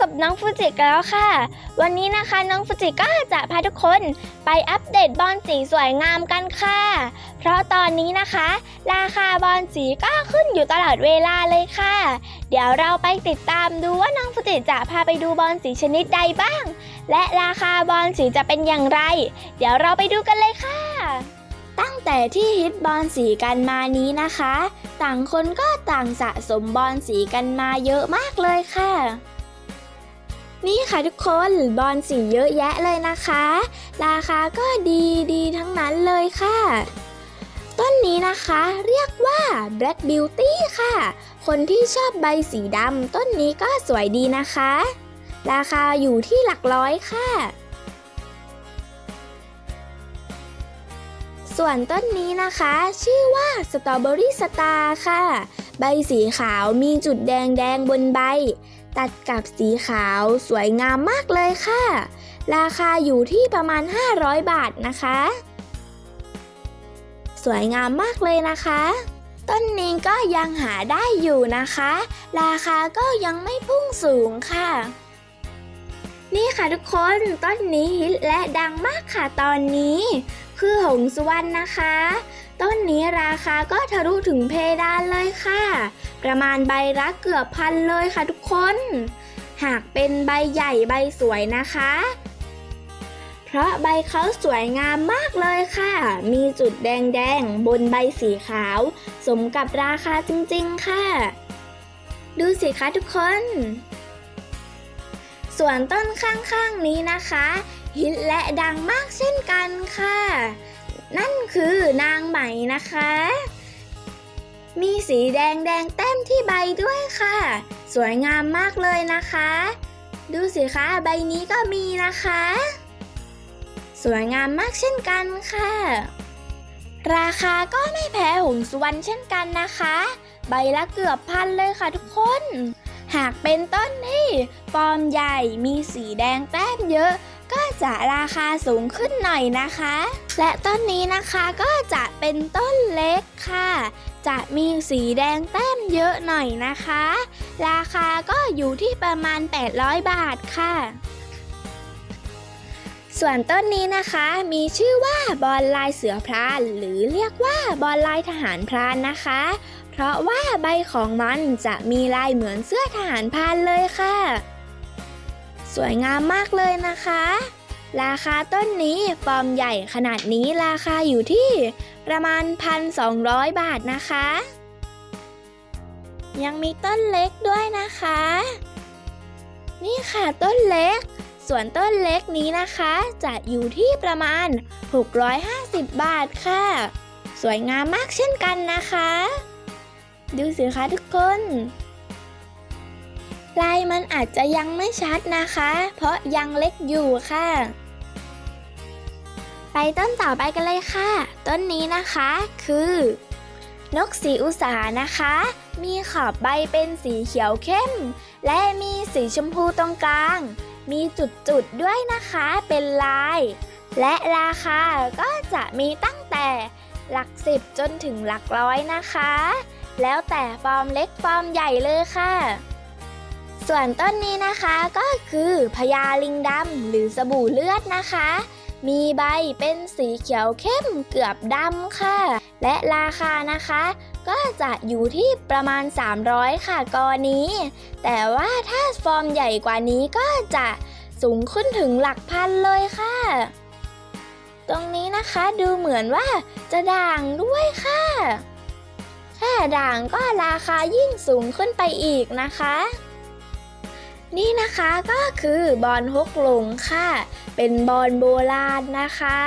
กับน้องฟูจิกันแล้วค่ะ วันนี้นะคะน้องฟูจิก็จะพาทุกคนไปอัปเดตบอลสีสวยงามกันค่ะ เพราะตอนนี้นะคะ ราคาบอลสีก็ขึ้นอยู่ตลอดเวลาเลยค่ะ เดี๋ยวเราไปติดตามดูว่าน้องฟูจิจะพาไปดูบอลสีชนิดใดบ้าง และราคาบอลสีจะเป็นอย่างไร เดี๋ยวเราไปดูกันเลยค่ะตั้งแต่ที่ฮิตบอลสีกันมานี้นะคะ ต่างคนก็ต่างสะสมบอลสีกันมาเยอะมากเลยค่ะ นี่ค่ะทุกคนบอลสีเยอะแยะเลยนะคะ ราคาก็ดีดีทั้งนั้นเลยค่ะ ต้นนี้นะคะเรียกว่า Black Beauty ค่ะ คนที่ชอบใบสีดำต้นนี้ก็สวยดีนะคะ ราคาอยู่ที่หลักร้อยค่ะส่วนต้นนี้นะคะ ชื่อว่าสตรอเบอรี่สตาร์ค่ะ ใบสีขาวมีจุดแดงแดงๆบนใบ ตัดกับสีขาวสวยงามมากเลยค่ะ ราคาอยู่ที่ประมาณ 500 บาทนะคะ สวยงามมากเลยนะคะ ต้นนี้ก็ยังหาได้อยู่นะคะ ราคาก็ยังไม่พุ่งสูงค่ะ นี่ค่ะทุกคนต้นนี้ฮิตและดังมากค่ะตอนนี้ คือหงสุวรรณนะคะ ต้นนี้ราคาก็ทะลุถึงเพดานเลยค่ะ ประมาณใบละเกือบพันเลยค่ะทุกคน หากเป็นใบใหญ่ใบสวยนะคะ เพราะใบเขาสวยงามมากเลยค่ะ มีจุดแดงๆ บนใบสีขาว สมกับราคาจริงๆค่ะ ดูสิคะทุกคน ส่วนต้นข้างๆนี้นะคะ ฮิตและดังมากเช่นกันค่ะ นั่นคือนางไหมนะคะ มีสีแดงแดงๆแต้มที่ใบด้วยค่ะ สวยงามมากเลยนะคะ ดูสิคะใบนี้ก็มีนะคะ สวยงามมากเช่นกันค่ะ ราคาก็ไม่แพ้หงสุวรรณเช่นกันนะคะ ใบละเกือบพันเลยค่ะทุกคน หากเป็นต้นที่ฟอร์มใหญ่มีสีแดงแต้มเยอะ จะราคาสูงขึ้นหน่อยนะคะ และต้นนี้นะคะก็จะเป็นต้นเล็กค่ะ จะมีสีแดงแต้มเยอะหน่อยนะคะ ราคาก็อยู่ที่ประมาณ 800 บาทค่ะส่วนต้นนี้นะคะมีชื่อว่าบอลลายเสือพรานหรือเรียกว่าบอลลายทหารพรานนะคะ เพราะว่าใบของมันจะมีลายเหมือนเสื้อทหารพรานเลยค่ะ สวยงามมากเลยนะคะ ราคาต้นนี้ฟอร์มใหญ่ขนาดนี้ราคาอยู่ที่ประมาณ 1,200 บาทนะคะ ยังมีต้นเล็กด้วยนะคะ นี่ค่ะต้นเล็ก ส่วนต้นเล็กนี้นะคะ จะอยู่ที่ประมาณ 650 บาทค่ะ สวยงามมากเช่นกันนะคะ ดูสิคะทุกคนลายมันอาจจะยังไม่ชัดนะคะ เพราะยังเล็กอยู่ค่ะ ไปต้นต่อไปกันเลยค่ะ ต้นนี้นะคะคือ นกสีอุสานะคะ มีขอบใบเป็นสีเขียวเข้ม และมีสีชมพูตรงกลาง มีจุดๆด้วยนะคะเป็นลาย และราคาก็จะมีตั้งแต่หลักสิบจนถึงหลักร้อยนะคะ แล้วแต่ฟอร์มเล็กฟอร์มใหญ่เลยค่ะ ส่วนต้นนี้นะคะก็คือพญาลิงดำหรือสบู่เลือดนะคะ มีใบเป็นสีเขียวเข้มเกือบดำค่ะ และราคานะคะ ก็จะอยู่ที่ประมาณ 300 ค่ะกอนี้ แต่ว่าถ้าฟอร์มใหญ่กว่านี้ก็จะสูงขึ้นถึงหลักพันเลยค่ะ ตรงนี้นะคะดูเหมือนว่าจะด่างด้วยค่ะแค่ด่างก็ราคายิ่งสูงขึ้นไปอีกนะคะ นี่นะคะก็คือบอลฮกหลงค่ะ เป็นบอลโบราณนะคะ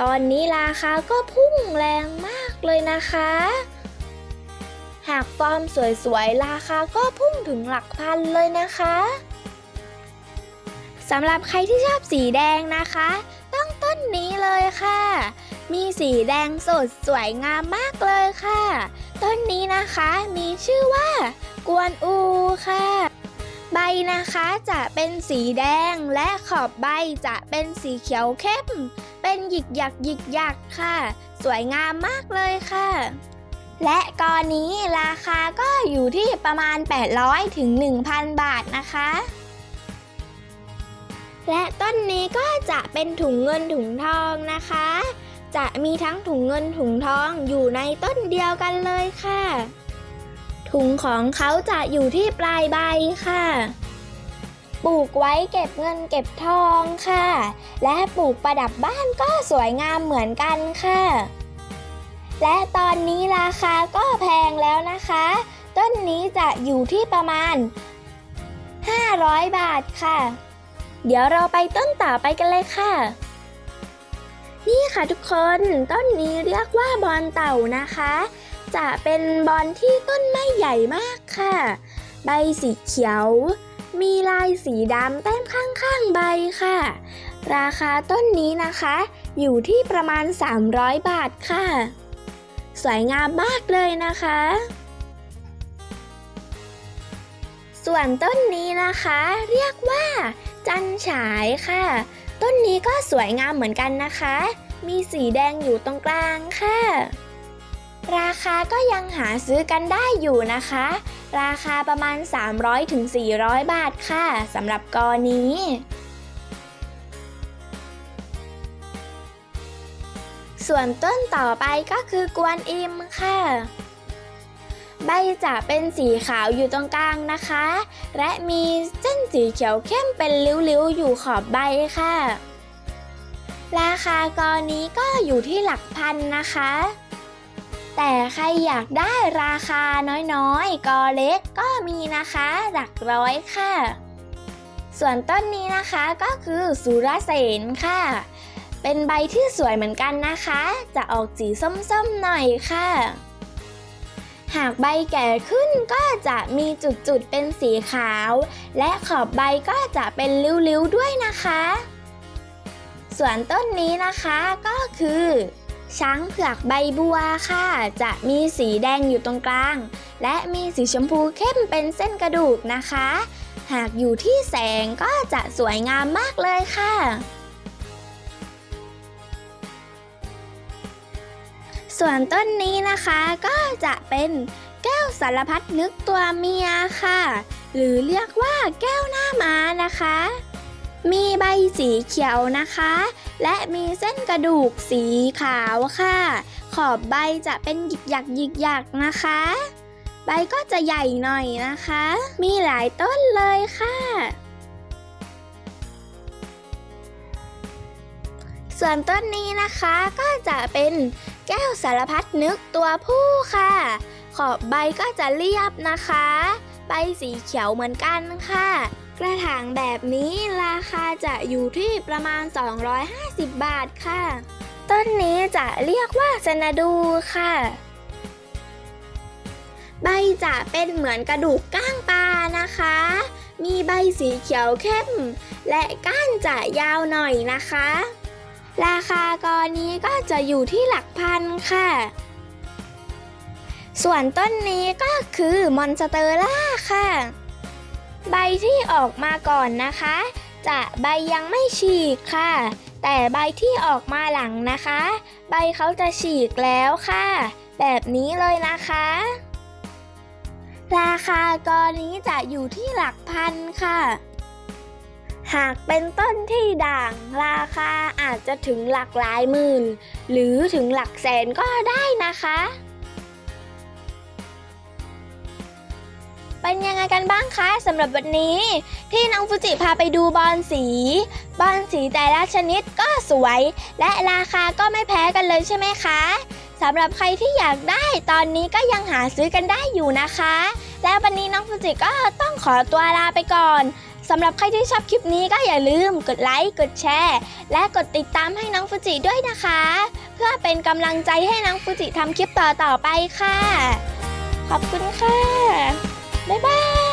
ตอนนี้ราคาก็พุ่งแรงมากเลยนะคะ หากฟอร์มสวยๆ ราคาก็พุ่งถึงหลักพันเลยนะคะสำหรับใครที่ชอบสีแดงนะคะ ต้องต้นนี้เลยค่ะ มีสีแดงสดสวยงามมากเลยค่ะ ต้นนี้นะคะมีชื่อว่ากวนอูค่ะ นะคะจะเป็นสีแดงและขอบใบจะเป็นสีเขียวเข้ม เป็นหยิกหยักหยิกหยักค่ะ สวยงามมากเลยค่ะ และกอนี้ราคาก็อยู่ที่ประมาณ 800ถึง1,000 บาทนะคะ และต้นนี้ก็จะเป็นถุงเงินถุงทองนะคะ จะมีทั้งถุงเงินถุงทองอยู่ในต้นเดียวกันเลยค่ะ ถุงของเขาจะอยู่ที่ปลายใบค่ะ ปลูกไว้เก็บเงินเก็บทองค่ะ และปลูกประดับบ้านก็สวยงามเหมือนกันค่ะ และตอนนี้ราคาก็แพงแล้วนะคะ ต้นนี้จะอยู่ที่ประมาณ 500 บาทค่ะ เดี๋ยวเราไปต้นต่อไปกันเลยค่ะนี่ค่ะทุกคนต้นนี้เรียกว่าบอนเต่านะคะ จะเป็นบอนที่ต้นไม่ใหญ่มากค่ะ ใบสีเขียว มีลายสีดำแต้มข้างๆใบค่ะ ราคาต้นนี้นะคะ อยู่ที่ประมาณ 300 บาทค่ะ สวยงามมากเลยนะคะ ส่วนต้นนี้นะคะ เรียกว่า จันฉายค่ะ ต้นนี้ก็สวยงามเหมือนกันนะคะ มีสีแดงอยู่ตรงกลางค่ะ ราคาก็ยังหาซื้อกันได้อยู่นะคะ ราคาประมาณ 300-400ถึงบาทค่ะสำหรับกอนี้ส่วนต้นต่อไปก็คือกวนอิมค่ะ ใบจะเป็นสีขาวอยู่ตรงกลางนะคะ และมีเส้นสีเขียวเข้มเป็นริ้วๆ อยู่ขอบใบค่ะ ราคากอนี้ก็อยู่ที่หลักพันนะคะ แต่ใครอยากได้ราคาน้อยๆ กอเล็กก็มีนะคะหลักร้อยค่ะ ส่วนต้นนี้นะคะก็คือสุรเสนค่ะ เป็นใบที่สวยเหมือนกันนะคะ จะออกสีส้มๆหน่อยค่ะ หากใบแก่ขึ้นก็จะมีจุดๆเป็นสีขาว และขอบใบก็จะเป็นริ้วๆด้วยนะคะ ส่วนต้นนี้นะคะก็คือ ช้างเผือกใบบัวค่ะ จะมีสีแดงอยู่ตรงกลาง และมีสีชมพูเข้มเป็นเส้นกระดูกนะคะ หากอยู่ที่แสงก็จะสวยงามมากเลยค่ะ ส่วนต้นนี้นะคะก็จะเป็นแก้วสารพัดนึกตัวเมียค่ะ หรือเรียกว่าแก้วหน้าม้านะคะ มีใบสีเขียวนะคะ และมีเส้นกระดูกสีขาวค่ะ ขอบใบจะเป็นหยิกหยักหยิกหยักนะคะ ใบก็จะใหญ่หน่อยนะคะ มีหลายต้นเลยค่ะ ส่วนต้นนี้นะคะก็จะเป็นแก้วสารพัดนึกตัวผู้ค่ะ ขอบใบก็จะเรียบนะคะ ใบสีเขียวเหมือนกันค่ะ กระถางแบบนี้ราคาจะอยู่ที่ประมาณ 250 บาทค่ะ ต้นนี้จะเรียกว่าสนาดูค่ะ ใบจะเป็นเหมือนกระดูกก้างปลานะคะ มีใบสีเขียวเข้ม และก้านจะยาวหน่อยนะคะ ราคากอนี้ก็จะอยู่ที่หลักพันค่ะ ส่วนต้นนี้ก็คือมอนสเตอร่าค่ะ ใบที่ออกมาก่อนนะคะ จะใบยังไม่ฉีกค่ะ แต่ใบที่ออกมาหลังนะคะ ใบเขาจะฉีกแล้วค่ะ แบบนี้เลยนะคะ ราคากอนี้จะอยู่ที่หลักพันค่ะ หากเป็นต้นที่ด่าง ราคาอาจจะถึงหลักหลายหมื่น หรือถึงหลักแสนก็ได้นะคะ เป็นยังไงกันบ้างคะสำหรับวันนี้ ที่น้องฟูจิพาไปดูบอลสี บอลสีแต่ละชนิดก็สวย และราคาก็ไม่แพ้กันเลยใช่ไหมคะสำหรับใครที่อยากได้ตอนนี้ก็ยังหาซื้อกันได้อยู่นะคะ และวันนี้น้องฟูจิก็ต้องขอตัวลาไปก่อนสำหรับใครที่ชอบคลิปนี้ก็อย่าลืมกดไลค์ กดแชร์ และกดติดตามให้น้องฟูจิด้วยนะคะ เพื่อเป็นกำลังใจให้น้องฟูจิทำคลิปต่อๆไปค่ะ ขอบคุณค่ะ 拜拜。